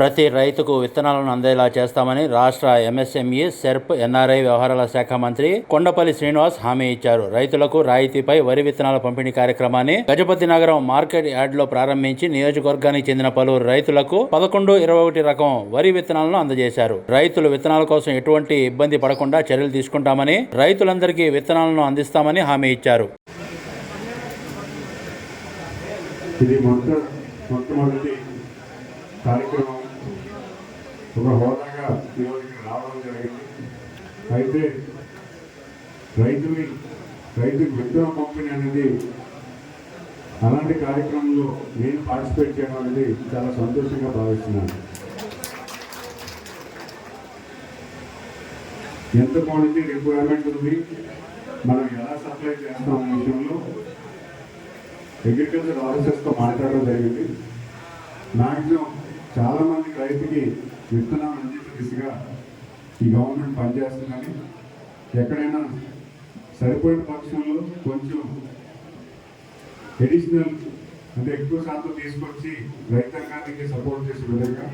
ప్రతి రైతుకు విత్తనాలను అందేలా చేస్తామని రాష్ట్ర ఎంఎస్ఎంఈ సెర్ప్ ఎన్ఆర్ఐ వ్యవహారాల శాఖ మంత్రి కొండపల్లి శ్రీనివాస్ హామీ ఇచ్చారు. రైతులకు రాయితీపై వరి విత్తనాల పంపిణీ కార్యక్రమాన్ని గజపతి నగరం మార్కెట్ యార్డ్లో ప్రారంభించి నియోజకవర్గానికి చెందిన పలువురు రైతులకు పదకొండు ఇరవై ఒకటి రకం వరి విత్తనాలను అందజేశారు. రైతులు విత్తనాల కోసం ఎటువంటి ఇబ్బంది పడకుండా చర్యలు తీసుకుంటామని రైతులందరికీ విత్తనాలను అందిస్తామని హామీ ఇచ్చారు. ఇది మొట్టమొదటి కార్యక్రమం. ఒక హోదాగా ఈరోజు రావడం జరిగింది. అయితే రైతుని రైతుకు విత్తనం పంపిణీ అనేది అలాంటి కార్యక్రమంలో నేను పార్టిసిపేట్ చేయడం అనేది చాలా సంతోషంగా భావిస్తున్నాను. ఎంత క్వాంటిటీ రిక్వైర్మెంట్ ఉంది మనం ఎలా సప్లై చేస్తాం అనే విషయంలో అగ్రికల్చర్ ఆఫీసర్స్తో మాట్లాడడం జరిగింది. మ్యాక్సిమం చాలామంది రైతుకి విత్తనాలు అందించే దిశగా ఈ గవర్నమెంట్ పనిచేస్తుందని ఎక్కడైనా సరిపోయిన పక్షంలో కొంచెం ఎడిషనల్ అంటే ఎక్కువ శాతం తీసుకొచ్చి రైతాంగానికి సపోర్ట్ చేసే విధంగా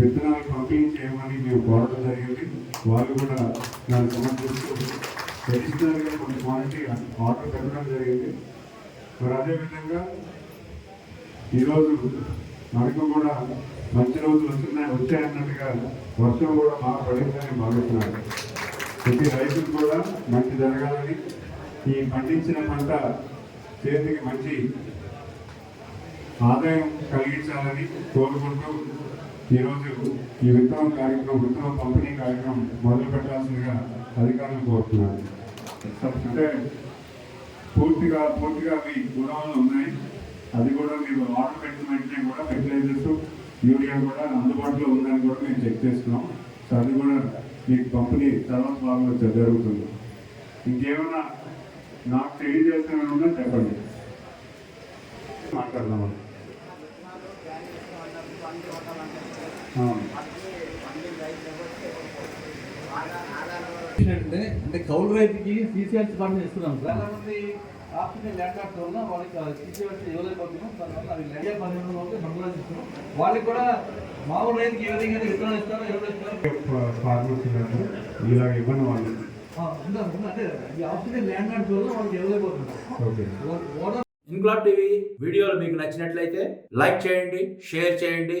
విత్తనాలు పంపిణీ చేయమని మేము కోరడం జరిగింది. వాళ్ళు కూడా దాన్ని సమర్థిస్తూ ఎడిషనల్గా కొంత క్వాలిటీ ఆర్డర్ పెట్టడం జరిగింది. మరి అదేవిధంగా ఈరోజు మనకు కూడా మంచి రోజులు వస్తున్నాయి వచ్చాయన్నట్టుగా వర్షం కూడా బాగా పడిందని భావిస్తున్నాను ప్రతి రైతుకు కూడా మంచి జరగాలని ఈ పండించిన పంట చేతికి మంచి ఆదాయం కలిగించాలని కోరుకుంటూ ఈరోజు ఈ విత్తనం కార్యక్రమం విత్తనం పంపిణీ కార్యక్రమం మొదలు పెట్టాల్సిందిగా అధికారులు కోరుతున్నారు అంటే పూర్తిగా పూర్తిగా మీ గుణాలు ఉన్నాయి. అది కూడా మీరు ఆర్డర్ పెట్టిన వెంటనే కూడా ఫెర్టిలైజర్స్ యూరియా కూడా అందుబాటులో ఉందని కూడా మేము చెక్ చేస్తున్నాం. సో అది కూడా మీకు పంపిణీ తర్వాత భాగంలో జరుగుతుంది. ఇంకేమైనా నాకు తెలియజేసిన ఉన్నా చెప్పండి. మాట్లాడదాం అవును. అంటే అంటే కౌలు రైతుకి సీసీఎల్స్ ఫండ్ ఇస్తున్నాం సార్. ఆప్షన్ ల్యాండ్ వల్ల వాళ్ళకి సీసీఎల్స్ ఇవ్వలేకపోతున్నాం. దానివల్ల అవి ల్యాండ్ పన్నెండు వాళ్ళకి కూడా మామూలు రైతుకి ఏ విధంగా విత్తనాలు ఇస్తారో ఫార్మర్స్ ఇలా ఇవ్వని వాళ్ళు. అంటే ఈ ల్యాండ్ వల్ల వాళ్ళకి టీవీ వీడియోలు మీకు నచ్చినట్లయితే లైక్ చేయండి షేర్ చేయండి